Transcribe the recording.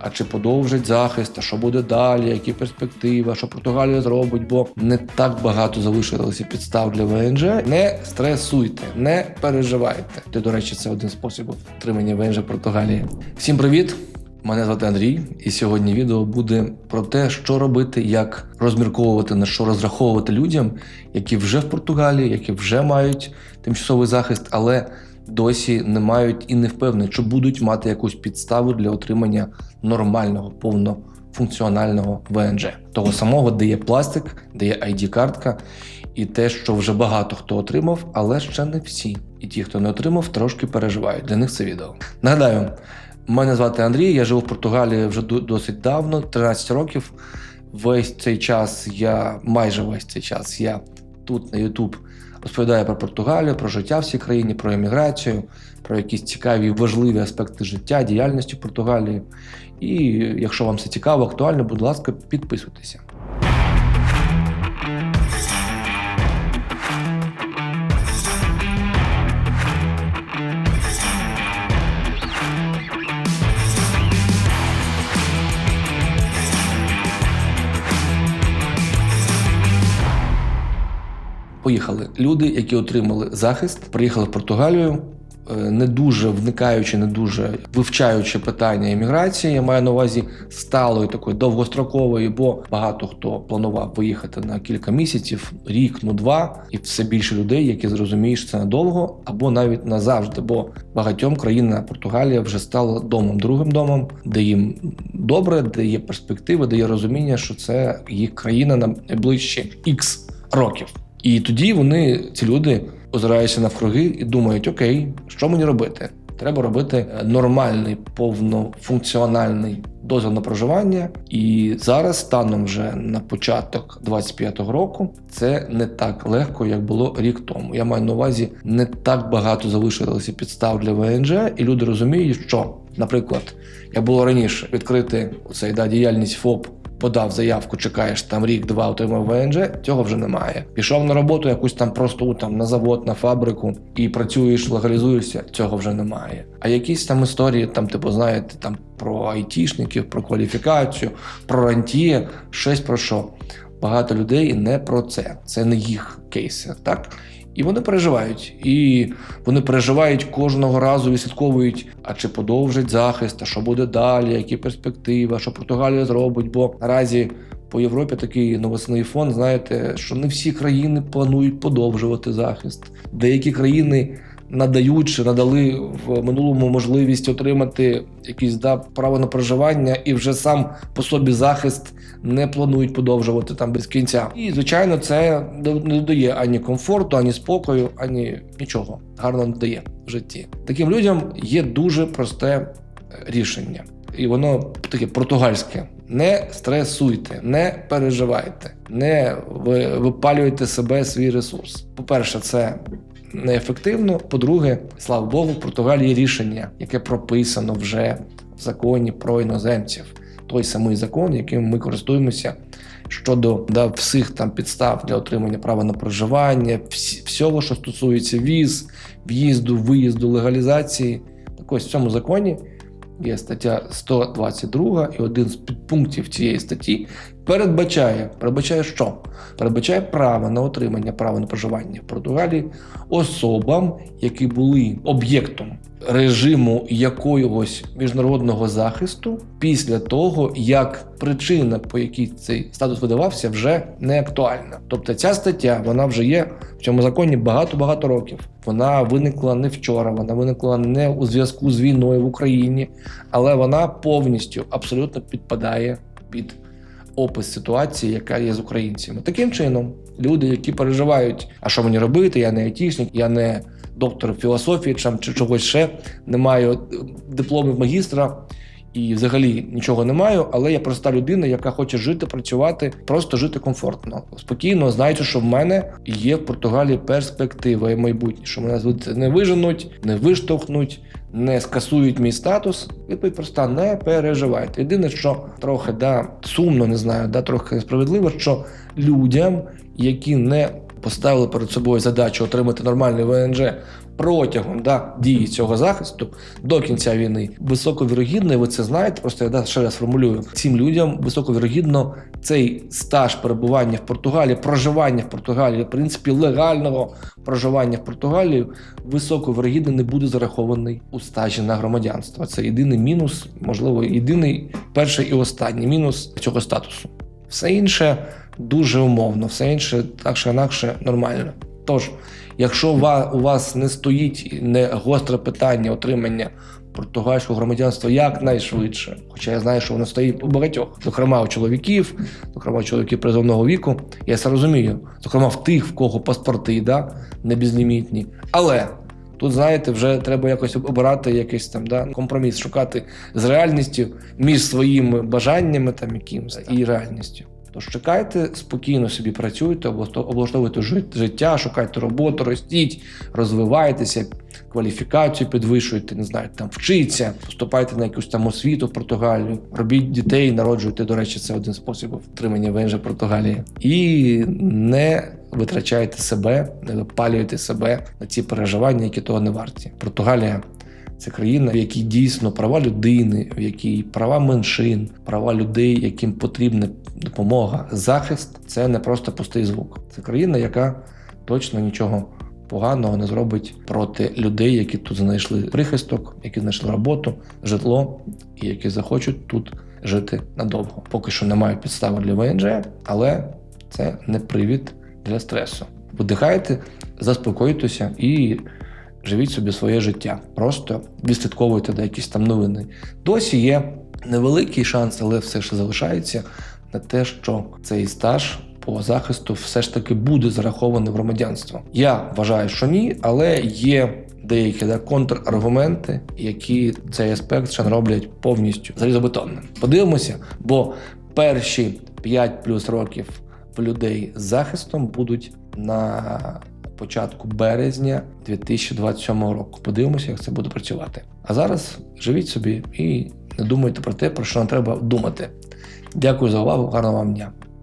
а чи подовжить захист, а що буде далі, які перспективи, що Португалія зробить, бо не так багато залишилося підстав для ВНЖ. Не стресуйте, не переживайте. Ти, до речі, це один з способів отримання ВНЖ Португалії. Всім привіт! Мене звати Андрій, і сьогодні відео буде про те, що робити, як розмірковувати на що розраховувати людям, які вже в Португалії, які вже мають тимчасовий захист, але досі не мають і не впевнені, що будуть мати якусь підставу для отримання нормального, повнофункціонального ВНЖ. Того самого, де є пластик, де є ID-картка, і те, що вже багато хто отримав, але ще не всі. І ті, хто не отримав, трошки переживають. Для них це відео. Нагадаю, мене звати Андрій, я живу в Португалії вже досить давно, 13 років. Весь цей час я, майже весь цей час, я тут на YouTube розповідаю про Португалію, про життя в цій країні, про еміграцію, про якісь цікаві важливі аспекти життя, діяльності Португалії. І якщо вам це цікаво, актуально, будь ласка, підписуйтеся. Поїхали. Люди, які отримали захист, приїхали в Португалію. е, Не дуже вникаючи, не дуже вивчаючи питання імміграції, я маю на увазі сталої такої довгострокової, бо багато хто планував виїхати на кілька місяців, рік, ну два, і все більше людей, які зрозуміють, що це надовго або навіть назавжди. Бо багатьом країна Португалія вже стала домом, другим домом, де їм добре, де є перспективи, де є розуміння, що це їх країна на найближчі ікс років. І тоді вони, ці люди, озираються навкруги і думають: окей, що мені робити? Треба робити е, нормальний, повнофункціональний дозвіл на проживання. І зараз, станом вже на початок 25-го року, це не так легко, як було рік тому. Я маю на увазі, не так багато залишилося підстав для ВНЖ, і люди розуміють, що, наприклад, як було раніше, відкрити цей да, діяльність ФОП подав заявку, чекаєш там рік-два, отримав ВНЖ, цього вже немає. Пішов на роботу, якусь там просто там на завод, на фабрику і працюєш, легалізуєшся, цього вже немає. А якісь там історії, там, типу, знаєте, там про айтішників, про кваліфікацію, про рантіє, щось про що. Багато людей не про це. Це не їх кейси, так? І вони переживають. І вони переживають кожного разу, відслідковують, а чи подовжить захист, а що буде далі, які перспективи, що Португалія зробить. Бо наразі по Європі такий новосний фон, знаєте, що не всі країни планують подовжувати захист. Деякі країни надають чи надали в минулому можливість отримати якісь да, право на проживання, і вже сам по собі захист не планують подовжувати там без кінця. І звичайно, це не додає ані комфорту, ані спокою, ані нічого гарно не дає в житті. Таким людям є дуже просте е, рішення, і воно таке португальське. Не стресуйте, не переживайте, не ви- випалюйте себе свій ресурс. По-перше, це неефективно. По-друге, слава Богу, в Португалії рішення, яке прописано вже в законі про іноземців. Той самий закон, яким ми користуємося щодо да, всіх там підстав для отримання права на проживання, всі- всього, що стосується віз, в'їзду, виїзду, легалізації. Так ось в цьому законі є стаття 122, і один з підпунктів цієї статті передбачає, передбачає що? Передбачає право на отримання права на проживання в Португалії особам, які були об'єктом режиму якогось міжнародного захисту після того, як причина, по якій цей статус видавався, вже не актуальна. Тобто ця стаття вона вже є в цьому законі багато-багато років. Вона виникла не вчора, вона виникла не у зв'язку з війною в Україні, але вона повністю абсолютно підпадає під опис ситуації, яка є з українцями. Таким чином, люди, які переживають, а що мені робити, я не айтішник, я не доктор філософії чи чогось ще, не маю е, дипломів магістра. І взагалі нічого не маю, але я проста людина, яка хоче жити, працювати, просто жити комфортно, спокійно, знаючи, що в мене є в Португалії перспектива і майбутнє, що мене звідти не виженуть, не виштовхнуть, не скасують мій статус. Відповідь проста, не переживайте. Єдине, що трохи да, сумно, не знаю, да, трохи несправедливо, що людям, які не поставили перед собою задачу отримати нормальний ВНЖ протягом да, дії цього захисту до кінця війни високовірогідно, і ви це знаєте. Просто я да, ще раз формулюю цим людям високовірогідно цей стаж перебування в Португалії, проживання в Португалії, в принципі, легального проживання в Португалії, високовірогідно не буде зарахований у стажі на громадянство. Це єдиний мінус, можливо, єдиний перший і останній мінус цього статусу. Все інше дуже умовно, все інше так чи інакше нормально. Тож, якщо у вас не стоїть не гостре питання отримання португальського громадянства якнайшвидше, хоча я знаю, що воно стоїть у багатьох, зокрема у чоловіків, зокрема у чоловіків призовного віку, я це розумію, зокрема в тих, в кого паспорти да, не безлімітні. Але тут, знаєте, вже треба якось обирати якийсь там да, компроміс, шукати з реальністю між своїми бажаннями там якимось і реальністю. Тож чекайте, спокійно собі працюйте, облаштовуйте жит- життя, шукайте роботу, ростіть, розвивайтеся, кваліфікацію підвищуйте, не знаю, там вчіться, поступайте на якусь там освіту в Португалію, робіть дітей, народжуйте. До речі, це один спосіб втримання ВНЖ Португалії. І не витрачайте себе, не випалюйте себе на ці переживання, які того не варті. Португалія це країна, в якій дійсно права людини, в якій права меншин, права людей, яким потрібна допомога, захист це не просто пустий звук. Це країна, яка точно нічого поганого не зробить проти людей, які тут знайшли прихисток, які знайшли роботу, житло і які захочуть тут жити надовго. Поки що немає підстави для ВНЖ, але це не привід для стресу. Видихайте, заспокойтеся і живіть собі своє життя. Просто відслідковуйте до якісь там новини. Досі є невеликий шанс, але все ж залишається на те, що цей стаж по захисту все ж таки буде зарахований в громадянство. Я вважаю, що ні, але є. Деякі да, контраргументи, які цей аспект ще роблять повністю залізобетонним. Подивимося, бо перші 5 плюс років в людей з захистом будуть на початку березня 2027 року. Подивимося, як це буде працювати. А зараз живіть собі і не думайте про те, про що нам треба думати. Дякую за увагу, гарного вам дня.